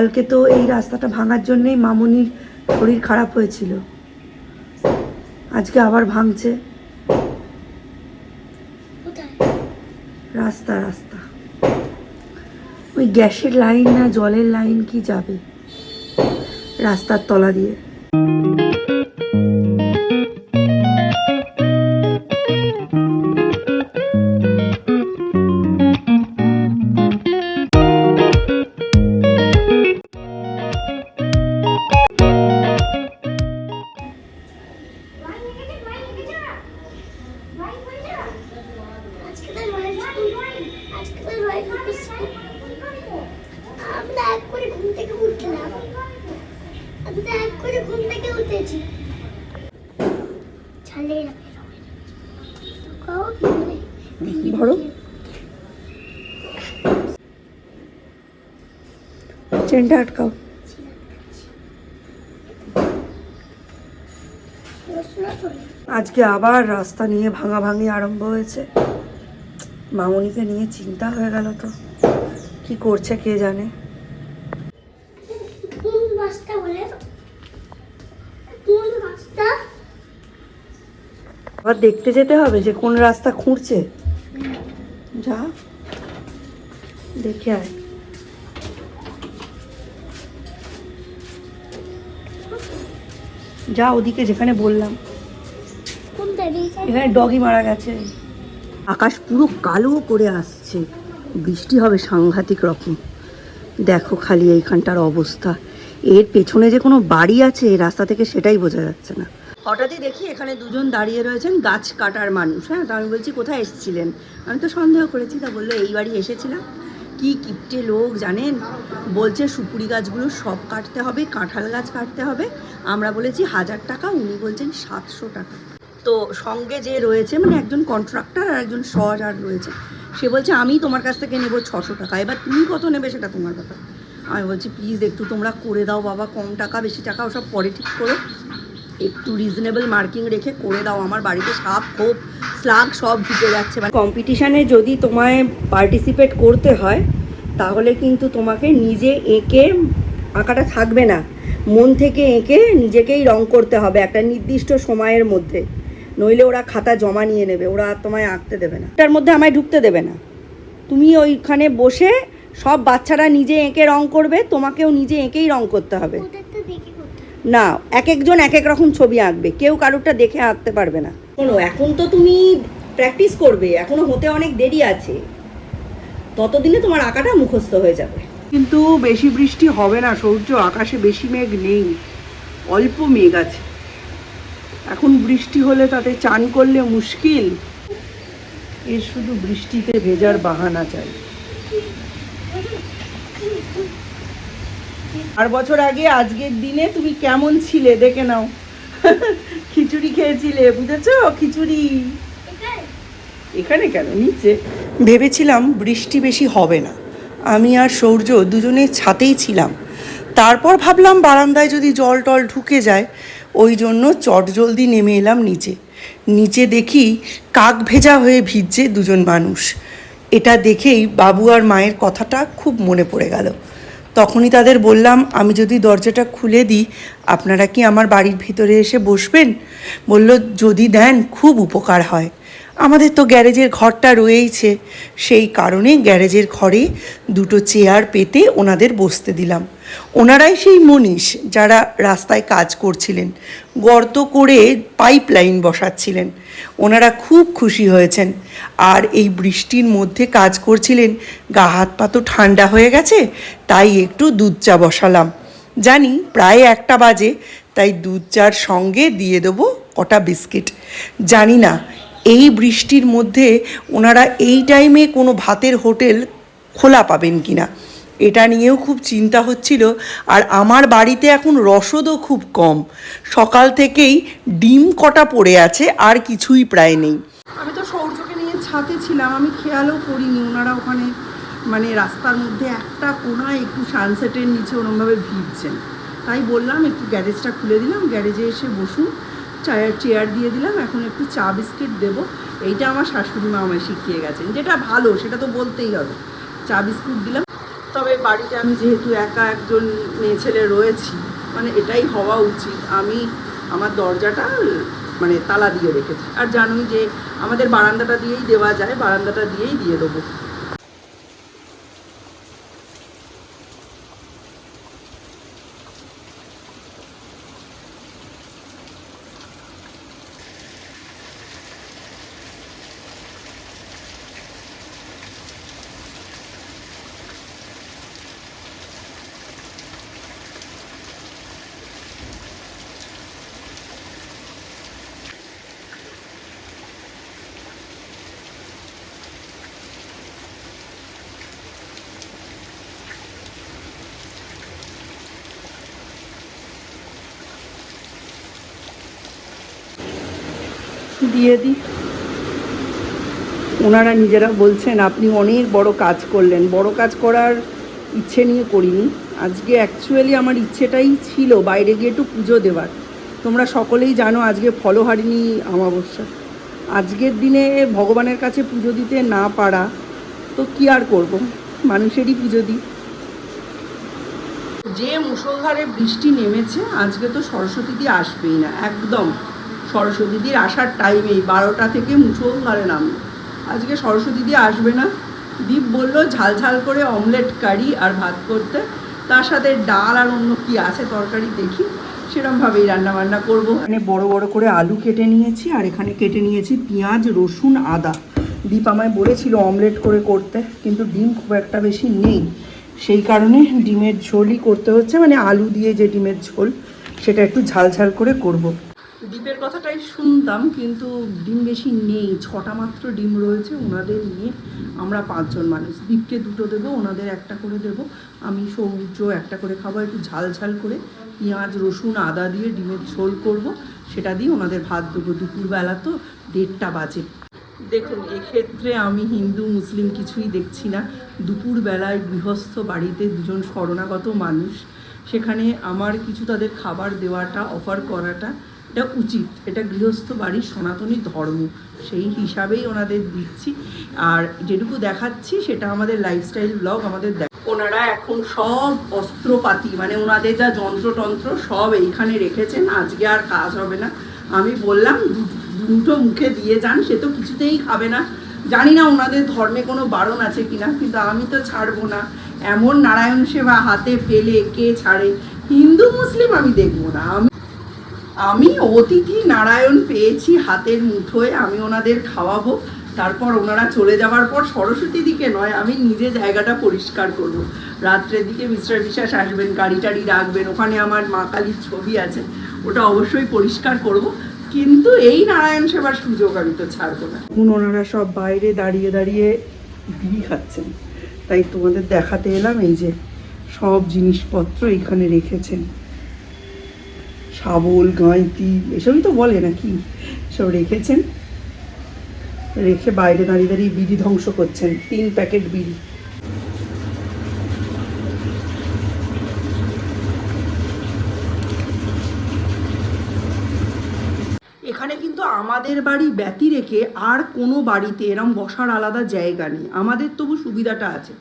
কালকে তো এই রাস্তাটা ভাঙার জন্যেই মামুনির শরীর খারাপ হয়েছিল। আজকে আবার ভাঙছে। রাস্তা রাস্তা। ওই গ্যাসের লাইন না জলের লাইন কি যাবে? রাস্তার তলা দিয়ে। চেনটা আটকাও আজকে আবার রাস্তা নিয়ে ভাঙাভাঙি আরম্ভ হয়েছে। মামনিকে নিয়ে চিন্তা হয়ে গেল তো। কি করছে কে জানে। আবার দেখতে যেতে হবে যে কোন রাস্তা খুঁড়ছে। যা দেখে আয়। যা ওদিকে যেখানে বললাম। এখানে ডগি মারা গেছে। আকাশ পুরো কালো করে আসছে। বৃষ্টি হবে সাংঘাতিক রকম। দেখো খালি এইখানটার অবস্থা। এর পেছনে যে কোনো বাড়ি আছে এই রাস্তা থেকে সেটাই বোঝা যাচ্ছে না। হঠাৎই দেখি এখানে দুজন দাঁড়িয়ে রয়েছেন গাছ কাটার মানুষ। হ্যাঁ তা আমি বলছি কোথায় এসেছিলেন? আমি তো সন্দেহ করেছি তা বলল এই বাড়ি এসেছিলাম? কি কিপটে লোক জানেন? বলছে সুপুরি গাছগুলো সব কাটতে হবে, কাঁঠাল গাছ কাটতে হবে। আমরা বলেছি হাজার টাকা, উনি বলছেন সাতশো টাকা। তো সঙ্গে যে রয়েছে মানে একজন কন্ট্রাক্টর আর একজন সজ আর রয়েছে, সে বলছে, আমি তোমার কাছ থেকে নেব ছশো টাকা। এবার তুমি কত নেবে সেটা তোমার ব্যাপার। আমি বলছি, প্লিজ একটু তোমরা করে দাও বাবা, কম টাকা, বেশি টাকা, ওসব পরে ঠিক করো। একটু রিজনেবল মার্কিং রেখে করে দাও। আমার বাড়িতে সাপ, খোপ স্লাগ সব ঢুকে যাচ্ছে। মানে কম্পিটিশানে যদি তোমায় পার্টিসিপেট করতে হয়, তাহলে কিন্তু তোমাকে নিজে এঁকে আঁকাটা থাকবে না। মন থেকে এঁকে নিজেকেই রং করতে হবে একটা নির্দিষ্ট সময়ের মধ্যে। নইলে ওরা খাতা জমা নিয়ে নেবে, ওরা তোমায় আঁকতে দেবে না। তার মধ্যে আমায় ঢুকতে দেবে না। তুমি ওইখানে বসে সব বাচ্চারা নিজে এঁকে রং করবে, তোমাকেও নিজে এঁকেই রং করতে হবে ওদের তো দেখে করতে না এক একজন এক এক রকম ছবি আঁকবে। কেউ কারোরটা দেখে আঁকতে পারবে না। শোনো এখন তো তুমি প্র্যাকটিস করবে এখনও হতে অনেক দেরি আছে। ততদিনে তোমার আঁকাটা মুখস্থ হয়ে যাবে। কিন্তু বেশি বৃষ্টি হবে না সূর্য আকাশে বেশি মেঘ নেই অল্প মেঘ আছে। এখন বৃষ্টি হলে তাতে চান করলে মুশকিল। এর শুধু বৃষ্টিতে ভেজার বাহানা চাই। আর বছর আগে, আজকের দিনে তুমি কেমন ছিলে? দেখে নাও। খিচুড়ি খেয়েছিলে, বুঝেছ? খিচুড়ি। এখানে কেন? নিচে। ভেবেছিলাম বৃষ্টি বেশি হবে না। আমি আর সৌর্য দুজনে ছাতেই ছিলাম। তারপর ভাবলাম বারান্দায় যদি জল টল ঢুকে যায়, ওই জন্য চট জলদি নেমে এলাম নিচে। নিচে দেখি কাক ভেজা হয়ে ভিজছে দুজন মানুষ। এটা দেখেই বাবু আর মায়ের কথাটা খুব মনে পড়ে গেল। তখনই তাদের বললাম, আমি যদি দরজাটা খুলে দিই, আপনারা কি আমার বাড়ির ভিতরে এসে বসবেন? বলল, যদি দেন, খুব উপকার হয়। আমাদের তো গ্যারেজের ঘরটা রয়েইছে। সেই কারণে গ্যারেজের ঘরে দুটো চেয়ার পেতে ওনাদের বসতে দিলাম। ওনারাই সেই মনীষ যারা রাস্তায় কাজ করছিলেন, গর্ত করে পাইপ লাইন বসাচ্ছিলেন। ওনারা খুব খুশি হয়েছেন। আর এই বৃষ্টির মধ্যে কাজ করছিলেন, গা হাত পা তো ঠান্ডা হয়ে গেছে, তাই একটু দুধ চা বসালাম। জানি প্রায় একটা বাজে, তাই দুধ চার সঙ্গে দিয়ে দেবো কটা বিস্কিট। জানি না, এই বৃষ্টির মধ্যে ওনারা এই টাইমে কোনো ভাতের হোটেল খোলা পাবেন কি না এটা নিয়েও খুব চিন্তা হচ্ছিল। আর আমার বাড়িতে এখন রসদও খুব কম। সকাল থেকেই ডিম কটা পড়ে আছে, আর কিছুই প্রায় নেই। আমি তো সৌর্যকে নিয়ে ছাতে ছিলাম, আমি খেয়ালও করিনি। ওনারা ওখানে মানে রাস্তার মধ্যে একটা কোনায় একটু সানসেটের নিচে ওরমভাবে ভিড়ছেন তাই বললাম, একটু গ্যারেজটা খুলে দিলাম। গ্যারেজে এসে বসুন। চায়ের চেয়ার দিয়ে দিলাম। এখন একটু চা বিস্কিট দেবো। এইটা আমার শাশুড়ি মা আমায় শিখিয়ে গেছেন। যেটা ভালো, সেটা তো বলতেই হবে। চা বিস্কুট দিলাম। তবে বাড়িতে আমি যেহেতু একা একজন মেয়ে ছেলে রয়েছি মানে এটাই হওয়া উচিত। আমি আমার দরজাটা মানে তালা দিয়ে রেখেছি। আর জানোই যে আমাদের বারান্দাটা দিয়েই দেওয়া যায়, বারান্দাটা দিয়েই দিয়ে দেবো। দিয়ে দিই। ওনারা নিজেরা বলছেন, আপনি অনেক বড় কাজ করলেন। বড় কাজ করার ইচ্ছে নিয়ে করিনি। আজকে অ্যাকচুয়ালি আমার ইচ্ছেটাই ছিল বাইরে গিয়ে একটু পুজো দেওয়ার। তোমরা সকলেই জানো আজকে ফলহারিণী অমাবস্যা। আজকের দিনে ভগবানের কাছে পুজো দিতে না পারা তো কি আর করব? মানুষেরই পুজো দিই। যে মুষলধারে বৃষ্টি নেমেছে, আজকে তো সরস্বতীদি আসবেই না, একদম। সরস্বতীদির আসার টাইমেই বারোটা থেকে মুষলধারে নামবে আজকে সরস্বতীদি আসবে না। দীপ বলল, ঝাল ঝাল করে অমলেট, কারি আর ভাত করতে। তার সাথে ডাল আর অন্য কি আছে তরকারি দেখি। সেরমভাবেই রান্না বান্না করব। এখানে বড় বড় করে আলু কেটে নিয়েছি আর এখানে কেটে নিয়েছি পেঁয়াজ, রসুন, আদা। দীপ আমায় বলেছিল অমলেট করে করতে, কিন্তু ডিম খুব একটা বেশি নেই। সেই কারণে ডিমের ঝোলই করতে হচ্ছে মানে আলু দিয়ে যে ডিমের ঝোল, সেটা একটু ঝাল ঝাল করে করব। ডিমের কথাটাই শুনতাম, কিন্তু ডিম বেশি নেই। ছটা মাত্র ডিম রয়েছে, ওনাদের নিয়ে আমরা পাঁচজন মানুষ। দীপকে দুটো দেবো, ওনাদের একটা করে দেবো। আমি সৌর্য একটা করে খাব, একটু ঝাল ঝাল করে। পেঁয়াজ, রসুন, আদা দিয়ে ডিমের ঝোল করব। সেটা দিয়ে ওনাদের ভাত দেবো দুপুরবেলা তো, দেড়টা বাজে। দেখুন, এক্ষেত্রে আমি হিন্দু, মুসলিম কিছুই দেখছি না। দুপুরবেলায় গৃহস্থ বাড়িতে দুজন শরণাগত মানুষ। সেখানে আমার কিছু তাদের খাবার দেওয়াটা, অফার করাটা এটা উচিত। এটা গৃহস্থ বাড়ির সনাতনী ধর্ম। সেই হিসাবেই ওনাদের দিচ্ছি। আর যেটুকু দেখাচ্ছি, সেটা আমাদের লাইফস্টাইল ব্লগ আমাদের দেখ ওনারা এখন সব অস্ত্রপাতি মানে ওনাদের যা যন্ত্রতন্ত্র, সব এইখানে রেখেছেন। আজকে আর কাজ হবে না। আমি বললাম দুটো মুখে দিয়ে যান, সে তো কিছুতেই খাবে না। জানি না ওনাদের ধর্মে কোনো বারণ আছে কিনা, কিন্তু আমি তো ছাড়বো না। এমন নারায়ণ সেবা হাতে পেলে কে ছাড়ে? হিন্দু, মুসলিম আমি দেখব না। আমি আমি অতিথি নারায়ণ পেয়েছি হাতের মুঠোয়, আমি ওনাদের খাওয়াবো। তারপর ওনারা চলে যাওয়ার পর সরস্বতী দিকে নয়, আমি নিজে জায়গাটা পরিষ্কার করব। রাত্রের দিকে মিস্টার বিশ্বাস আসবেন, গাড়ি টাড়ি রাখবেন, ওখানে আমার মা কালীর ছবি আছে, ওটা অবশ্যই পরিষ্কার করব। কিন্তু এই নারায়ণ সেবার সুযোগ আমি তো ছাড়বো না। এখন ওনারা সব বাইরে দাঁড়িয়ে দাঁড়িয়ে বিড়ি খাচ্ছেন। তাই তোমাদের দেখাতে এলাম, এই যে সব জিনিসপত্র এখানে রেখেছেন। শাবল, গাঁইতি, এসবই তো বলে নাকি? সব রেখেছেন? রেখে বাইরে দাঁড়িয়ে দাঁড়িয়ে বিড়ি ধ্বংস করছেন। তিন প্যাকেট বিড়ি। এখানে কিন্তু আমাদের বাড়ি ব্যতি রেখে আর কোনো বাড়িতে এরম বসার আলাদা জায়গা নেই। আমাদের তবু সুবিধাটা আছে।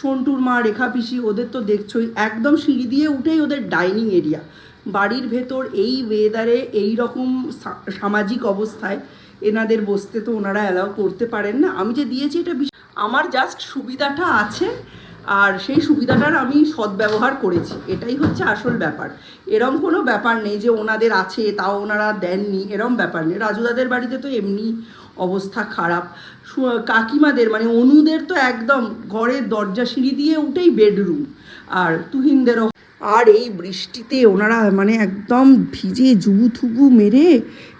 সন্টুর মা, রেখা পিসি, ওদের তো দেখছোই। একদম সিঁড়ি দিয়ে উঠেই ওদের ডাইনিং এরিয়া। বাড়ির ভেতর এই ওয়েদারে এই রকম সামাজিক অবস্থায় এনাদের বসতে তো ওনারা অ্যালাউ করতে পারেন না। আমি যে দিয়েছি এটা আমার জাস্ট সুবিধাটা আছে আর সেই সুবিধাটার আমি সদ্ব্যবহার করেছি। এটাই হচ্ছে আসল ব্যাপার। এরম কোনো ব্যাপার নেই যে ওনাদের আছে, তাও ওনারা দেননি, এরম ব্যাপার নেই। রাজুদাদের বাড়িতে তো এমনি অবস্থা খারাপ। কাকিমাদের মানে অনুদের তো একদম ঘরের দরজা সিঁড়ি দিয়ে উঠেই বেডরুম আর তুহিনদেরও আর এই বৃষ্টিতে ওনারা মানে একদম ভিজে জুবু থুবু মেরে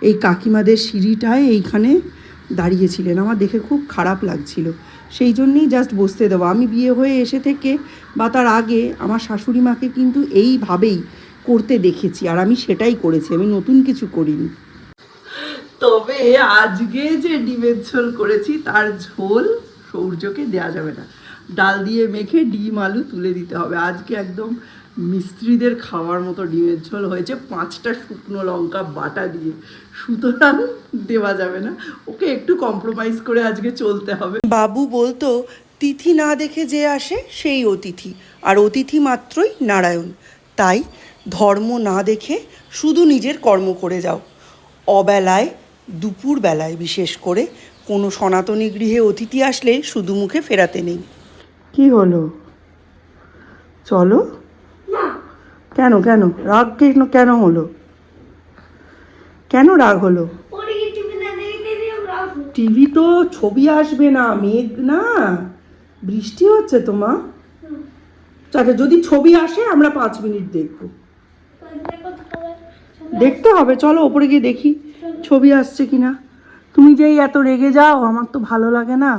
এই কাকিমাদের সিঁড়িটায় এইখানে দাঁড়িয়েছিলেন। আমার দেখে খুব খারাপ লাগছিল। সেই জন্যেই জাস্ট বসতে দেবো আমি বিয়ে হয়ে এসে থেকে বা তার আগে আমার শাশুড়ি মাকে কিন্তু এইভাবেই করতে দেখেছি আর আমি সেটাই করেছি। আমি নতুন কিছু করিনি। তবে আজকে যে ডিমের ঝোল করেছি, তার ঝোল সৌর্যকে দেওয়া যাবে না। ডাল দিয়ে মেখে ডিম, আলু তুলে দিতে হবে। আজকে একদম মিস্ত্রিদের খাওয়ার মতো ডিমের ঝোল হয়েছে। পাঁচটা শুকনো লঙ্কা বাটা দিয়ে। সুতরাং দেওয়া যাবে না। ওকে একটু কম্প্রোমাইজ করে আজকে চলতে হবে। বাবু বলতো তিথি না দেখে যে আসে সেই অতিথি। আর অতিথি মাত্রই নারায়ণ। তাই ধর্ম না দেখে শুধু নিজের কর্ম করে যাও। অবেলায় দুপুর বেলায় বিশেষ করে কোনো সনাতনী গৃহে অতিথি আসলে শুধু মুখে ফেরাতে নেই। কি হলো? চলো। কেন কেন? রাগ কেন কেন হলো? কেন রাগ হলো? টিভি তো ছবি আসবে না মেঘ না। বৃষ্টি হচ্ছে তো মা। আচ্ছা যদি ছবি আসে আমরা পাঁচ মিনিট দেখব। দেখতে হবে চলো ওপরে গিয়ে দেখি ছবি আসছে কিনা। তুমি যেই এত রেগে যাও আমার তো ভালো লাগে না।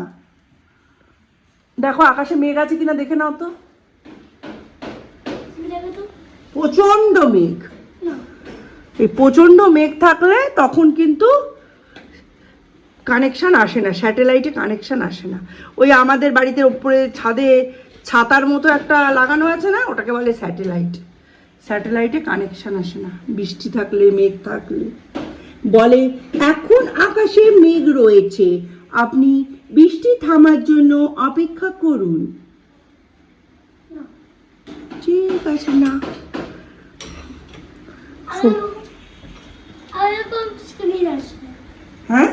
দেখো আকাশে মেঘ আছে কিনা দেখে নাও তো। তো প্রচণ্ড মেঘ এই প্রচণ্ড মেঘ থাকলে তখন কিন্তু কানেকশান আসে না স্যাটেলাইটে কানেকশান আসে না। ওই আমাদের বাড়িতে ওপরে ছাদে ছাতার মতো একটা লাগানো আছে না ওটাকে বলে স্যাটেলাইট স্যাটেলাইটে কানেকশান আসে না। বৃষ্টি থাকলে মেঘ থাকলে। বলে এখন আকাশে মেঘ রয়েছে। আপনি বৃষ্টি থামার জন্য অপেক্ষা করুন। ঠিক আছে না আর এখন স্ক্রিন আসবে হ্যাঁ?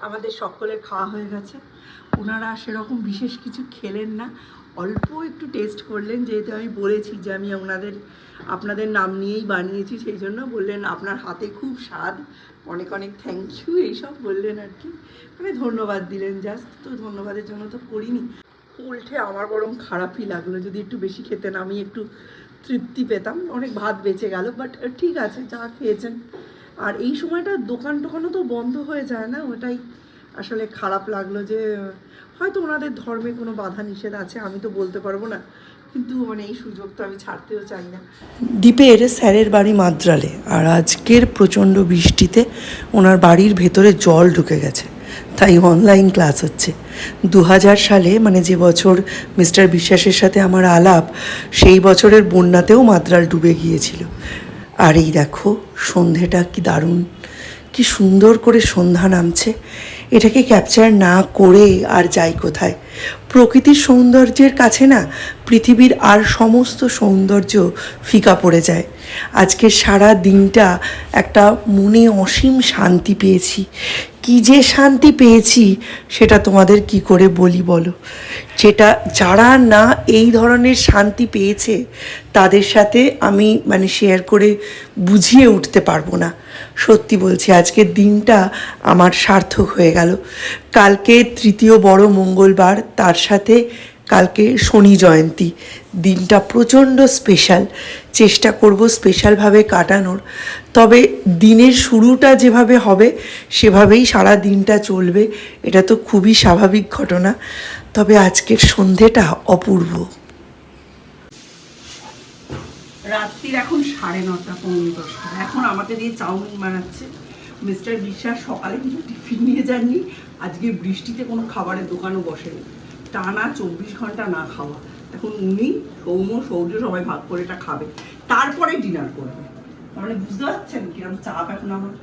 আমাদের সকলের খাওয়া হয়ে গেছে। ওনারা সেরকম বিশেষ কিছু খেলেন না। অল্প একটু টেস্ট করলেন, যেহেতু আমি বলেছি যে আমি ওনাদের, আপনাদের নাম নিয়েই বানিয়েছি, সেই জন্য বললেন আপনার হাতে খুব স্বাদ। অনেক অনেক থ্যাংক ইউ এইসব বললেন আর কি। মানে ধন্যবাদ দিলেন জাস্ট তো ধন্যবাদের জন্য তো করিনি। উল্টে আমার বরং খারাপই লাগল। যদি একটু বেশি খেতেন, আমি একটু তৃপ্তি পেতাম। অনেক ভাত বেঁচে গেল বাট ঠিক আছে, যা খেয়েছেন। আর এই সময়টা দোকান টোকানও তো বন্ধ হয়ে যায় না? ওটাই আসলে খারাপ লাগল যে, হয়তো ওনাদের ধর্মে কোনো বাধা নিষেধ আছে, আমি তো বলতে পারব না। কিন্তু মানে এই সুযোগ তো আমি ছাড়তেও চাই না। দ্বীপের স্যারের বাড়ি মাদ্রালে, আর আজকের প্রচণ্ড বৃষ্টিতে ওনার বাড়ির ভেতরে জল ঢুকে গেছে। তাই অনলাইন ক্লাস হচ্ছে। দু হাজার সালে মানে যে বছর মিস্টার বিশ্বাসের সাথে আমার আলাপ, সেই বছরের বন্যাতেও মাদ্রাল ডুবে গিয়েছিল। আর এই দেখো, সন্ধেটা কি দারুণ। কি সুন্দর করে সন্ধ্যা নামছে। এটাকে ক্যাপচার না করে আর যাই কোথায়। প্রকৃতির সৌন্দর্যের কাছে না পৃথিবীর আর সমস্ত সৌন্দর্য ফিকা পড়ে যায়। আজকে সারা দিনটা একটা মনে অসীম শান্তি পেয়েছি। কি যে শান্তি পেয়েছি সেটা তোমাদের কি করে বলি বলো? যেটা যারা না এই ধরনের শান্তি পেয়েছে, তাদের সাথে আমি মানে শেয়ার করে বুঝিয়ে উঠতে পারব না। সত্যি বলছি আজকের দিনটা আমার সার্থক হয়ে গেল। কালকে তৃতীয় বড় মঙ্গলবার, তার সাথে কালকে শনি জয়ন্তী। দিনটা প্রচণ্ড স্পেশাল। চেষ্টা করব স্পেশালভাবে কাটানোর। তবে দিনের শুরুটা যেভাবে হবে, সেভাবেই সারা দিনটা চলবে, এটা তো খুবই স্বাভাবিক ঘটনা। তবে আজকের সন্ধেটা অপূর্ব। রাত্রির এখন সাড়ে নটা, পৌনে দশটা। এখন আমাদের এই চাউমিন বানাচ্ছে। মিস্টার বিশ্বাস সকালে কিন্তু টিফিন নিয়ে যাননি। আজকে বৃষ্টিতে কোনো খাবারের দোকানও বসেনি। টানা চব্বিশ ঘণ্টা না খাওয়া। এখন উনি সৌম সৌর্য সবাই ভাগ করে এটা খাবে। তারপরে ডিনার করবে। মানে বুঝতে পারছেন কীরকম চাপ এখন আমার?